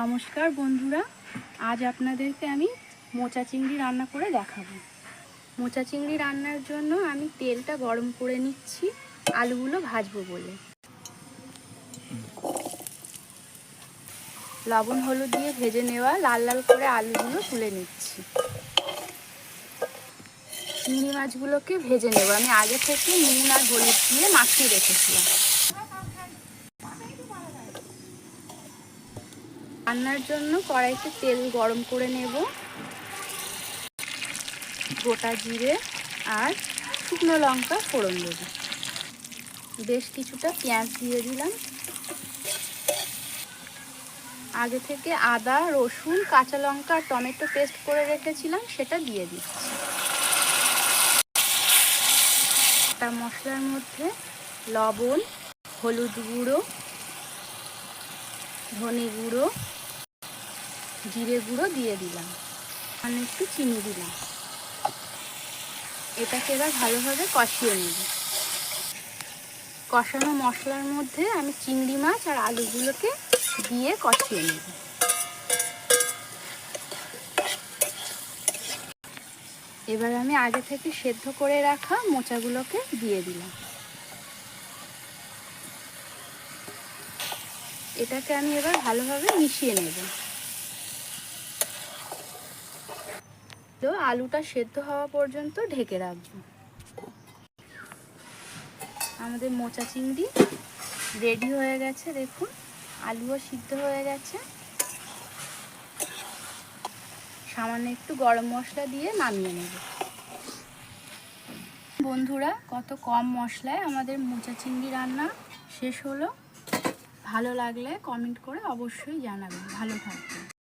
নমস্কার বন্ধুরা, আজ আপনাদেরকে আমি মোচা চিংড়ি রান্না করে দেখাবো। মোচা চিংড়ি রান্নার জন্য আমি তেলটা গরম করে নিচ্ছি, আলুগুলো ভাজবো বলে। লবণ হলুদ দিয়ে ভেজে নেওয়া লাল লাল করে আলুগুলো তুলে নিচ্ছি। চিংড়ি মাছগুলোকে ভেজে নেব। আমি আগে থেকে নুন আর হলুদ দিয়ে মাখিয়ে রেখেছিলাম। রান্নার জন্য কড়াইতে তেল গরম করে নেব। গোটা জিরে আর শুকনো লঙ্কা ফোড়ন দেব। বেশ কিছুটা পেঁয়াজ দিয়ে দিলাম। আগে থেকে আদা, রসুন, কাঁচা লঙ্কা টমেটো পেস্ট করে রেখেছিলাম, সেটা দিয়ে দিচ্ছি। একটা মশলার মধ্যে লবণ, হলুদ গুঁড়ো ধনে গুঁড়ো, জিরে গুঁড়ো দিয়ে দিলাম। আর একটু চিনি দিলাম। এটাকে এবার ভালোভাবে কষিয়ে নেব। কষানো মশলার মধ্যে আমি চিংড়ি মাছ আর আলুগুলোকে দিয়ে কষিয়ে নেব। এবার আমি আগে থেকে সেদ্ধ করে রাখা মোচাগুলোকে দিয়ে দিলাম। এটাকে আমি এবার ভালোভাবে মিশিয়ে নেব। তো আলুটা সেদ্ধ হওয়া পর্যন্ত ঢেকে রাখব। আমাদের মোচা চিংড়ি রেডি হয়ে গেছে, দেখুন। আলুও সিদ্ধ হয়ে গেছে। সামান্য একটু গরম মশলা দিয়ে নামিয়ে নেব। বন্ধুরা, কত কম মশলায় আমাদের মোচা চিংড়ি রান্না শেষ হলো। ভালো লাগলে কমেন্ট করে অবশ্যই জানাবেন। ভালো থাকবেন।